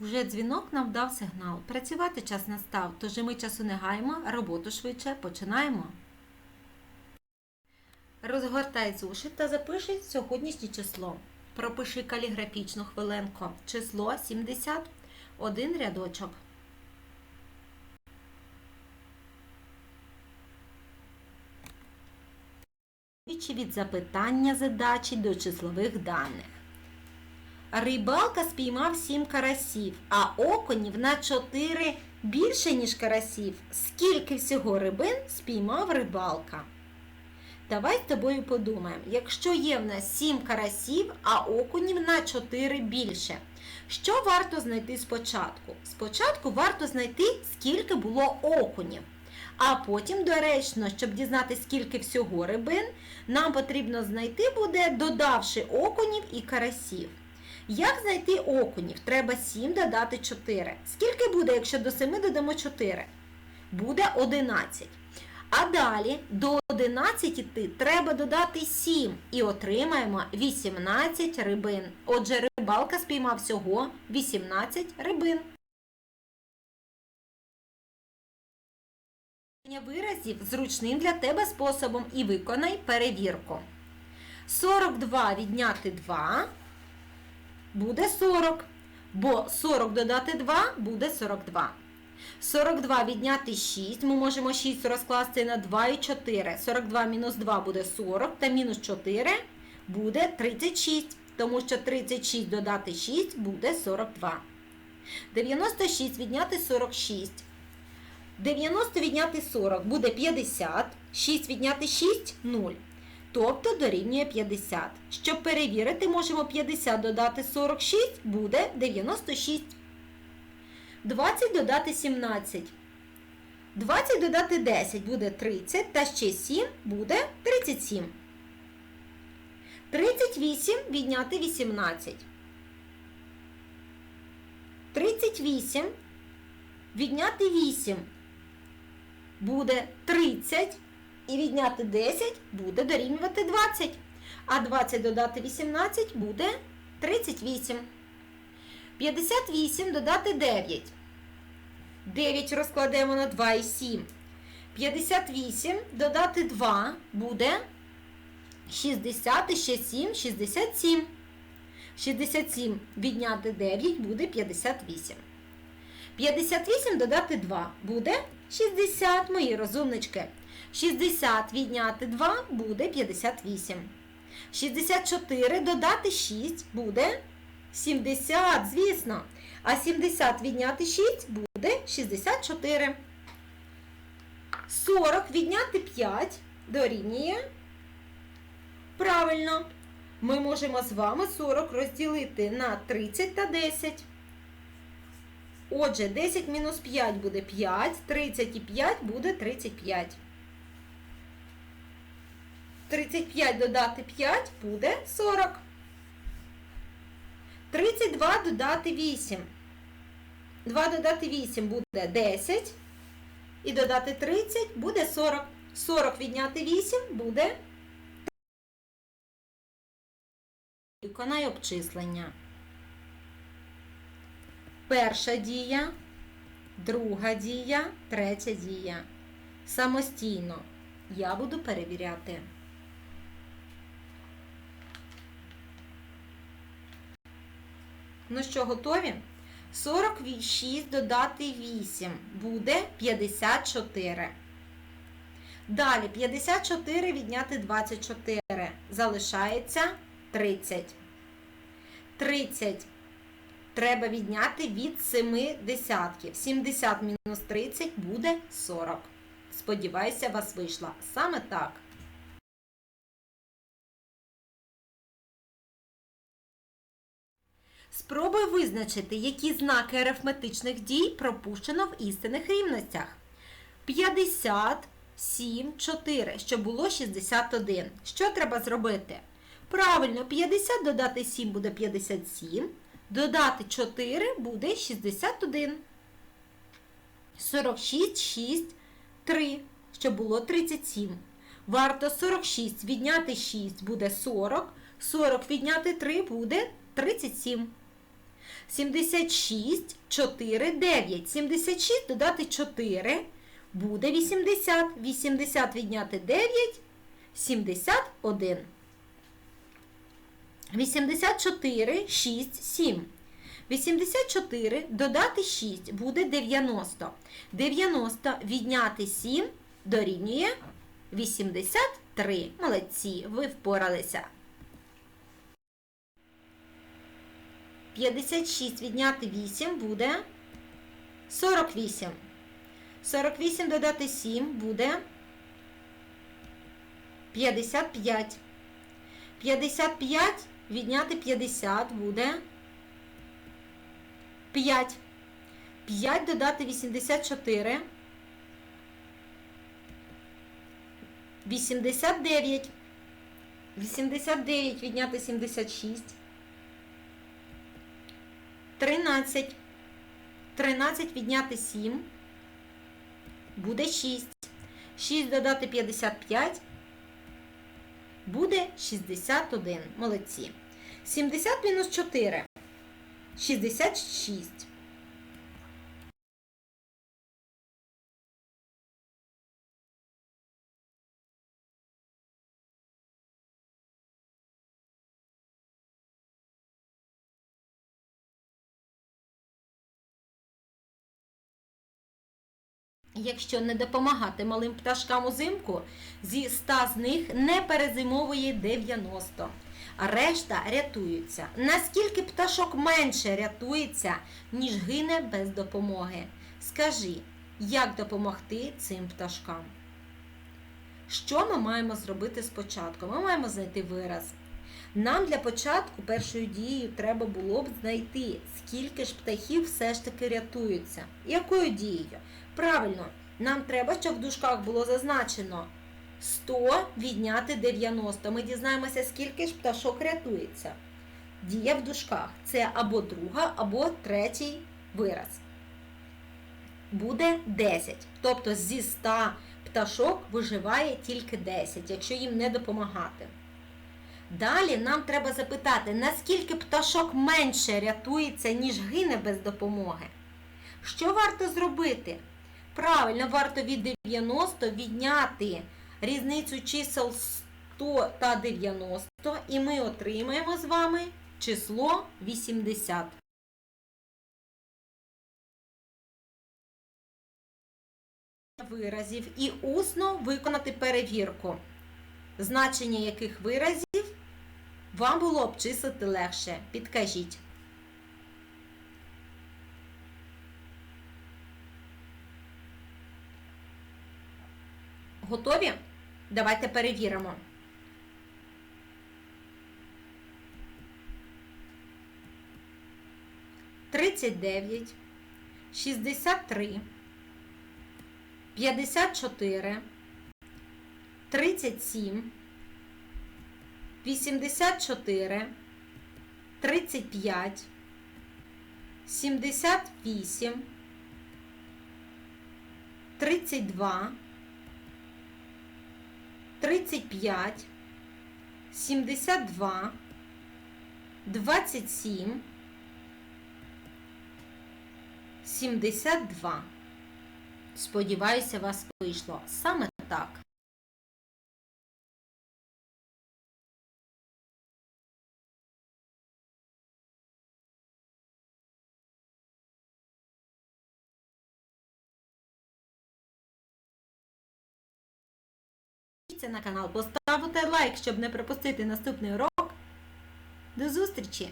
Вже дзвінок нам дав сигнал. Працювати час настав, тож ми часу не гаємо, роботу швидше починаємо. Розгортай зошит та запиши сьогоднішнє число. Пропиши каліграфічну хвилинку. Число 70. Один рядочок. Від запитання задачі до числових даних. Рибалка спіймав 7 карасів, а окунів на 4 більше, ніж карасів. Скільки всього рибин спіймав рибалка? Давай з тобою подумаємо, якщо є в нас 7 карасів, а окунів на 4 більше. Що варто знайти спочатку? Спочатку варто знайти, скільки було окунів. А потім, доречно, щоб дізнатися, скільки всього рибин, нам потрібно знайти буде, додавши окунів і карасів. Як знайти окунів? Треба 7 додати 4. Скільки буде, якщо до 7 додамо 4? Буде 11. А далі до 11 треба додати 7 і отримаємо 18 рибин. Отже, рибалка спіймав всього 18 рибин. Виразів зручним для тебе способом і виконай перевірку. 42 відняти 2 буде 40, бо 40 додати 2 буде 42. 42 відняти 6, ми можемо 6 розкласти на 2 і 4. 42 мінус 2 буде 40, та мінус 4 буде 36, тому що 36 додати 6 буде 42. 96 відняти 46. 90 відняти 40 буде 50, 6 відняти 6 0. Тобто дорівнює 50. Щоб перевірити, можемо 50 додати 46 буде 96. 20 додати 17. 20 додати 10 буде 30, та ще 7 буде 37. 38 відняти 18. 38 відняти 8 буде 30. І відняти 10 буде дорівнювати 20. А 20 додати 18 буде 38. 58 додати 9. 9 розкладемо на 2 і 7. 58 додати 2 буде 60 і ще 7, 67. 67 відняти 9 буде 58. 58 додати 2 буде 60, мої розумнички. 60 відняти 2 буде 58. 64 додати 6 буде 70, звісно. А 70 відняти 6 буде 64. 40 відняти 5 дорівнює. Правильно. Ми можемо з вами 40 розділити на 30 та 10. Отже, 10 мінус 5 буде 5, 30 і 5 буде 35. 35 додати 5 буде 40. 32 додати 8. 2 додати 8 буде 10. І додати 30 буде 40. 40 відняти 8 буде. Виконай обчислення. Перша дія, друга дія, третя дія. Самостійно я буду перевіряти. Ну що, готові? 46 додати 8 буде 54. Далі 54 відняти 24. Залишається 30. 30 треба відняти від 7 десятків. 70 мінус 30 буде 40. Сподіваюся, вас вийшло саме так. Спробуй визначити, які знаки арифметичних дій пропущено в істинних рівностях. 50, 7, 4, що було 61. Що треба зробити? Правильно, 50 додати 7 буде 57. Додати 4 буде 61. 46, 6, 3, що було 37. Варто 46 відняти 6 буде 40. 40 відняти 3 буде 37. 76, 4, 9. 76 додати 4 буде 80. 80 відняти 9 71. 84, 6, 7. 84 додати 6 буде 90. 90 відняти 7 дорівнює 83. Молодці, ви впоралися. 56 відняти 8 буде 48. 48 додати 7 буде 55. 55 відняти 50 буде 5. 5 додати 84. 89. 89 відняти 76. 13. 13 відняти 7. Буде 6. 6 додати 55. Буде 61. Молодці. 70 мінус 4. 66. Якщо не допомагати малим пташкам узимку, зі 100 з них не перезимовує 90, а решта рятуються. Наскільки пташок менше рятується, ніж гине без допомоги? Скажи, як допомогти цим пташкам? Що ми маємо зробити спочатку? Ми маємо знайти вираз. Нам для початку першою дією треба було б знайти, скільки ж птахів все ж таки рятуються. Якою дією? Правильно, нам треба, щоб в дужках було зазначено 100 відняти 90. Ми дізнаємося, скільки ж пташок рятується. Дія в дужках. Це або друга, або третій вираз. Буде 10. Тобто зі 100 пташок виживає тільки 10, якщо їм не допомагати. Далі нам треба запитати, наскільки пташок менше рятується, ніж гине без допомоги. Що варто зробити? Правильно, варто від 90 відняти різницю чисел 100 та 90, і ми отримаємо з вами число 80. Виразів і усно виконати перевірку, значення яких виразів вам було обчислити легше. Підкажіть. Готові? Давайте перевіримо. Тридцять дев'ять, шістдесят три, п'ятдесят чотири, тридцять сім, вісімдесят чотири, тридцять п'ять, сімдесят вісім, тридцять два. 35, 72, 27, 72. Сподіваюся, вас вийшло саме так. Підпишіться на канал, поставте лайк, щоб не пропустити наступний урок. До зустрічі!